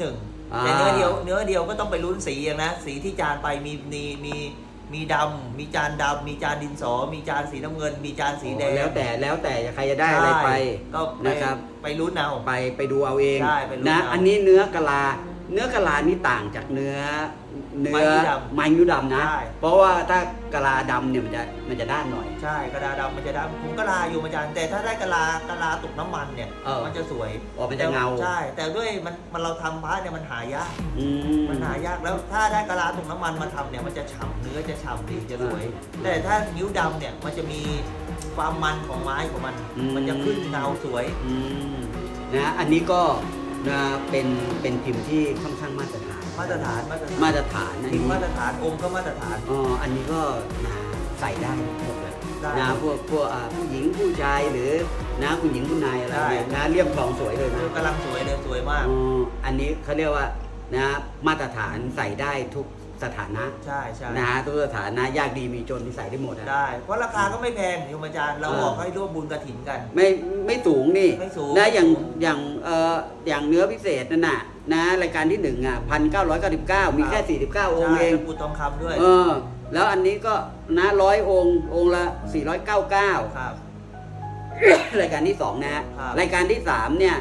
หนึ่งอ่า แต่เนื้อเดียวเนื้อเดียวก็ต้องไปลุ้นสีอย่างนะ สีที่จานไปมีมีมีมีดำมีจานดำมีจานดินสอ มีจานสีน้ำเงิน มีจานสีแดงแล้วแต่แล้วแต่ใครจะได้อะไรไปใช่ก็ไปนะครับ ไปลุ้นเอา ไปไปดูเอาเองใช่ไปลุ้นนะ เอา อันนี้เนื้อกะลา เนื้อกะลานี่ต่างจากเนื้อเนื้ไม้อนิ้วดำไม้นิ้วดำนะ ใช่ เพราะว่าถ้ากะลาดำเนี่ยมันจะมันจะด้านหน่อย ใช่กระดาษดำมันจะดำผมกะลาอยู่มาจานแต่ถ้าได้กะลากะลาตกน้ำมันเนี่ยเออมันจะสวยอ๋อมันจะเงา ใช่ แต่ด้วยมันมันเราทำพระเนี่ยมันหายากอืม มันหายากแล้วถ้าได้กะลาตกน้ำมันมาทำเนี่ยมันจะฉ่ำเนื้อจะฉ่ำดีจะสวย อ่าแต่ถ้านิ้วดำเนี่ยมันจะมีความมันของไม้ของมัน อืม มันจะขึ้นเงาสวย อืมนะอันนี้ก็ นะเป็นเป็นพิมพ์ที่ค่อนข้างมาตรฐาน มาตรฐานมาตรฐานมาตรฐานนะพิมพ์มาตรฐานองค์ก็มาตรฐาน อ๋ออันนี้ก็นะใส่ได้หมดเลยได้นะพวกพวกอ่าผู้หญิงผู้ชายหรือนะคุณหญิงคุณนายอะไรเนี่ยได้นะเรียบทองสวยเลยนะ กำลังสวยเลยสวยมาก อ๋ออันนี้เขาเรียกว่านะมาตรฐานใส่ได้ทุก สถานะใช่ใช่นะฮะทุกสถานะยากดีมีจนที่ใส่ได้หมดอะ ได้ เพราะราคาก็ไม่แพงโยมอาจารย์เราอ่าบอกให้ร่วมบุญกระถินกัน ไม่ไม่สูงนี่ไม่สูง นะอย่างไม่สูงอย่างเอ่ออย่างเนื้อพิเศษนั่นน่ะนะรายการที่หนึ่งอะพันเก้าร้อยเก้าสิบเก้ามีแค่สี่สิบเก้าองค์ใช่เองตะกรุดทองคำด้วยเออแล้วอันนี้ก็นะร้อยองค์องค์ละสี่ร้อยเก้าเก้า ครับ รายการที่สองนะฮะครับรายการที่สามเนี่ย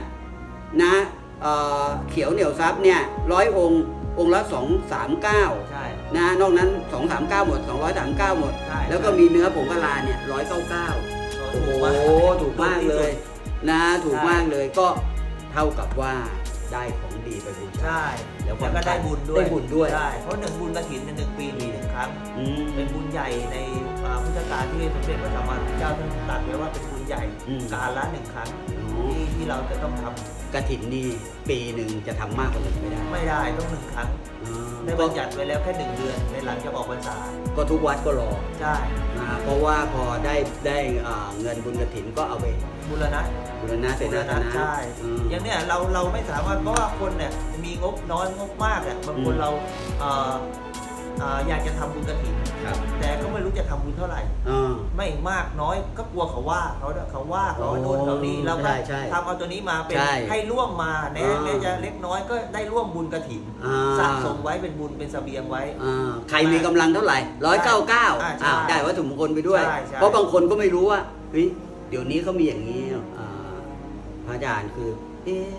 นะเอ่อเขียวเหนียวซับเนี่ยร้อยองค์ องค์ละสองสามเก้าใช่ นะนอกนั้นสองสามเก้าหมดสองร้อยสามเก้าหมด ใช่แล้วก็มีเนื้อผงกะลาเนี่ยร้อยเก้าเก้าโอ้โห ถูกมากเลย นะ ถูกมากเลยก็เท่ากับว่า ได้ของดีไปบูชา ใช่แล้แล้ววความก็ได้บุญด้วยได้บุญด้วยใช่เพราะหนึ่งบุญกระถินในยหนึ่งปีมีหนึ่งครั้ง อืม เป็นบุญใหญ่ในอ่าพุทธกาลที่สมเด็จพระสัมมาสัมพุทธเจ้าท่านตรัสไว้ว่าเป็นบุญใหญ่อืม การละหนึ่งครั้งอ๋อที่ที่เราจะต้องทกระถินนี่ปีหนึ่งจะทำมากกว่าหนึ่งไม่ได้ำไม่ได้ต้องหนึ่งครั้งอ๋อ ได้ก็บัญญัติไว้แล้วแค่หนึ่งเดือนในหลังจากออกพรรษาก็ทุกวัดก็รอใช่อ่าเพราะว่าพอได้ได้อ่าเงินบุญกระถินก็เอาไปบุรณะบุรณะเสบุรนาสณะนะใช่อืม อย่างเนี้ยเราเราไม่สามารถเพราะว่าคนเนี่ยมีงบน้อยงบมากอะบางคนอืม เราเอ่อเอ่ออยากจะทำบุญกระถินครับแต่ก็ไม่รู้จะทำบุญเท่าไหร่ อ่า ไม่มากน้อยก็กลัวเขาว่าเขาเนี่ยเขาว่าเขาโอ้โดนเขานี้เราก็ใช่ใช่ทำเอาตัวนี้มาเป็นใช่ให้ร่วมมาแม้อ่าแม้จะเล็กน้อยก็ได้ร่วมบุญกระถินอ่าสะสมไว้เป็นบุญเป็นเสบียงไว้อ่าใครมีกำลังเท่าไหร่ร้อยเก้าเก้าอ่าใช่อ้าวได้วัตถุมงคลไปด้วยใช่ใช่เพราะบางคนก็ไม่รู้ว่าเฮ้ยเดี๋ยวนี้เขามีอย่างนี้อ่าพระอาจารย์คือ เอ๊ะ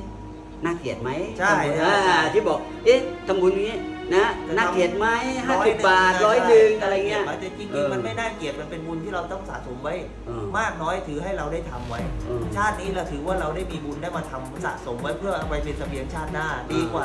น่าเกลียดไหมใช่ทำบุญใช่อ่าใช่ที่บอก เอ๊ะทำบุญอย่างนี้ นะจะทำน่าเกลียดไหมห้าร้อยสิบบาทร้อยหนึ่งอะไรเงี้ยแต่จริเองอๆมันไม่น่าเกลียดมันเป็นบุญที่เราต้องสะสมไว้เออมากน้อยถือให้เราได้ทำไว้เออชาตินี้เราถือว่าเราได้มีบุญได้มาทำสะสมไว้เพื่อเอาไปเป็นเสบียงชาติหน้าดีกว่า